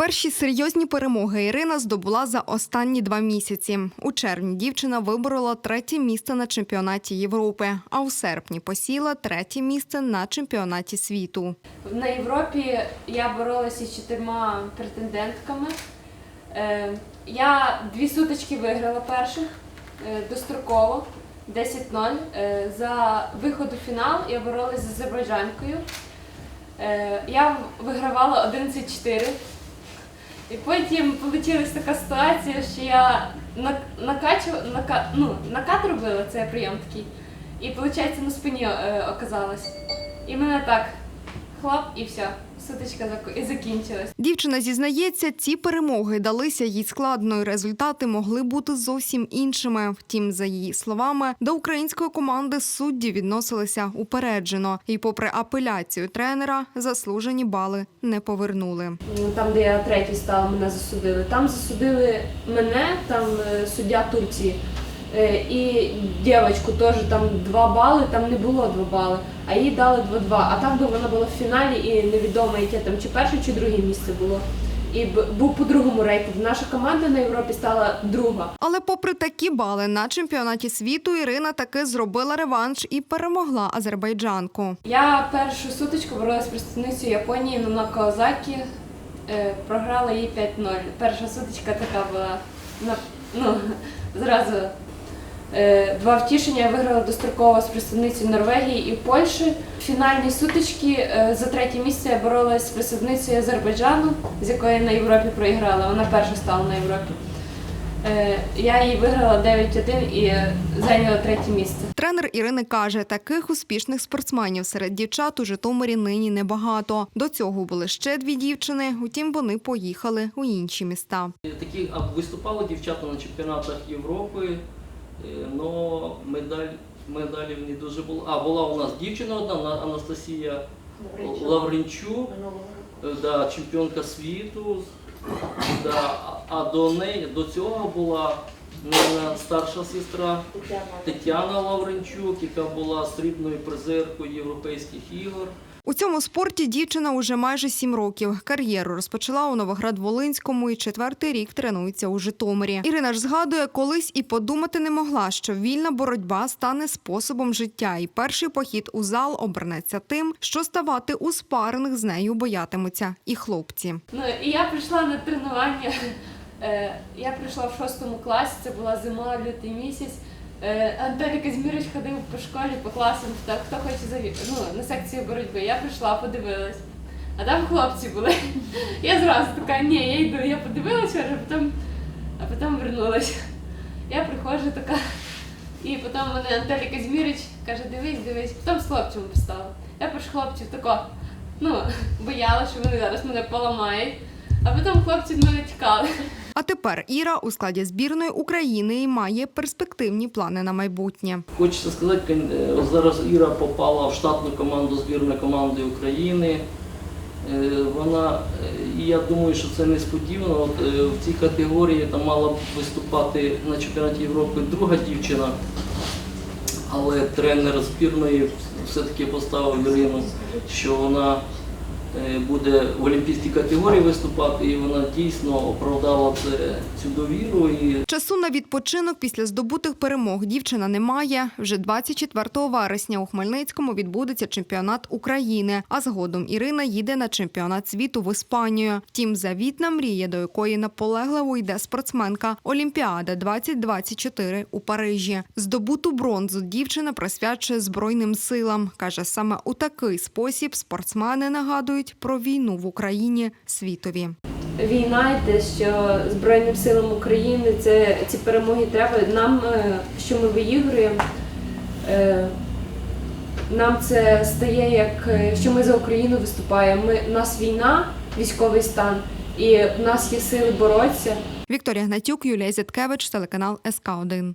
Перші серйозні перемоги Ірина здобула за останні два місяці. У червні дівчина виборола третє місце на чемпіонаті Європи, а у серпні посіла третє місце на чемпіонаті світу. На Європі я боролася з чотирма претендентками. Е, Я дві сутички виграла перших е, достроково 10-0. Е, За виход у фінал я боролася з азербайджанкою. Я вигравала 11-4. І потім вийшла така ситуація, що я накачу, нака, ну, накат робила, це прийом такий. І виходить на спині е, оказалась. І мене так хлоп і все. Сутичка закінчилась. Дівчина зізнається, ці перемоги далися їй складно, і результати могли бути зовсім іншими. Втім, за її словами, до української команди судді відносилися упереджено, і, попри апеляцію тренера, заслужені бали не повернули. Ну, Там, де я третій стала, мене засудили. Там засудили мене, там е, суддя Турції. Е, І дівчинку теж там 2 бали, там не було 2 бали, а їй дали 2-2. А там би вона була в фіналі і невідомо, яке там чи перше, чи друге місце було. І був по другому рейтингу. Наша команда на Європі стала друга. Але, попри такі бали на чемпіонаті світу, Ірина таки зробила реванш і перемогла азербайджанку. Я першу сутичку боролася з представницею Японії на Каозакі. Е, програла їй 5-0. Перша сутичка така була на, ну, зразу два втішення. Я виграла достроково з представницею Норвегії і Польщі. В фінальній сутичці е, за третє місце я боролася з представницею Азербайджану, з якої я на Європі проіграла. Вона перша стала на Європі. Е, я її виграла 9-1 і зайняла третє місце. Тренер Ірини каже, таких успішних спортсменів серед дівчат у Житомирі нині небагато. До цього були ще дві дівчини, утім вони поїхали у інші міста. Такі а виступали дівчата на чемпіонатах Європи, але медаль, медалів не дуже було. А була у нас дівчина одна, Анастасія Лавренчук, е, да, чемпіонка світу. Да, а- до неї до цього була Нина старша сестра Тетяна Лавренчук, яка була срібною призеркою європейських ігор. У цьому спорті дівчина уже майже сім років. Кар'єру розпочала у Новоград-Волинському і четвертий рік тренується у Житомирі. Ірина ж згадує, колись і подумати не могла, що вільна боротьба стане способом життя, і перший похід у зал обернеться тим, що ставати у спаринг з нею боятимуться і хлопці. Ну і я прийшла на тренування. Е, я прийшла в шостому класі, це була зима, лютий місяць. Е, Анатолій Казмірович ходив по школі, по класам, хто, хто хоче заві... ну, на секцію боротьби. Я прийшла, подивилась. А там хлопці були. Я зразу така, ні, я йду, я подивилася, а потім, а потім вернулася. Я приходжу така. І потім мене Анатолій Казмірович каже, дивись, дивись, потім з хлопцями постала. Я перш хлопців тако, ну, боялася, що вони зараз мене поламають. А потім хлопці від мене тікали. А тепер Іра у складі збірної України і має перспективні плани на майбутнє. Хочеться сказати, е, зараз Іра попала в штатну команду збірної команди України. Е, Вона, е, і я думаю, що це несподівано. От, в цій категорії там мала б виступати на чемпіонаті Європи друга дівчина, але тренер збірної все-таки поставив Ірину, що вона буде в олімпійській категорії виступати, і вона дійсно оправдала цю довіру. Часу на відпочинок після здобутих перемог дівчина не має. Вже 24 вересня у Хмельницькому відбудеться чемпіонат України. А згодом Ірина їде на чемпіонат світу в Іспанію. Втім, завітна мрія, до якої наполегливо йде спортсменка Олімпіада 2024 у Парижі. Здобуту бронзу дівчина присвячує Збройним силам. каже, саме у такий спосіб спортсмени нагадують про війну в Україні світові. Війна, те, що Збройним силам України це ці перемоги треба. Нам, е, що ми виігруємо, е, нам це стає як е, що ми за Україну виступаємо. Ми, у нас війна, військовий стан, і в нас є сили боротися. Вікторія Гнатюк, Юлія Зяткевич, телеканал СК 1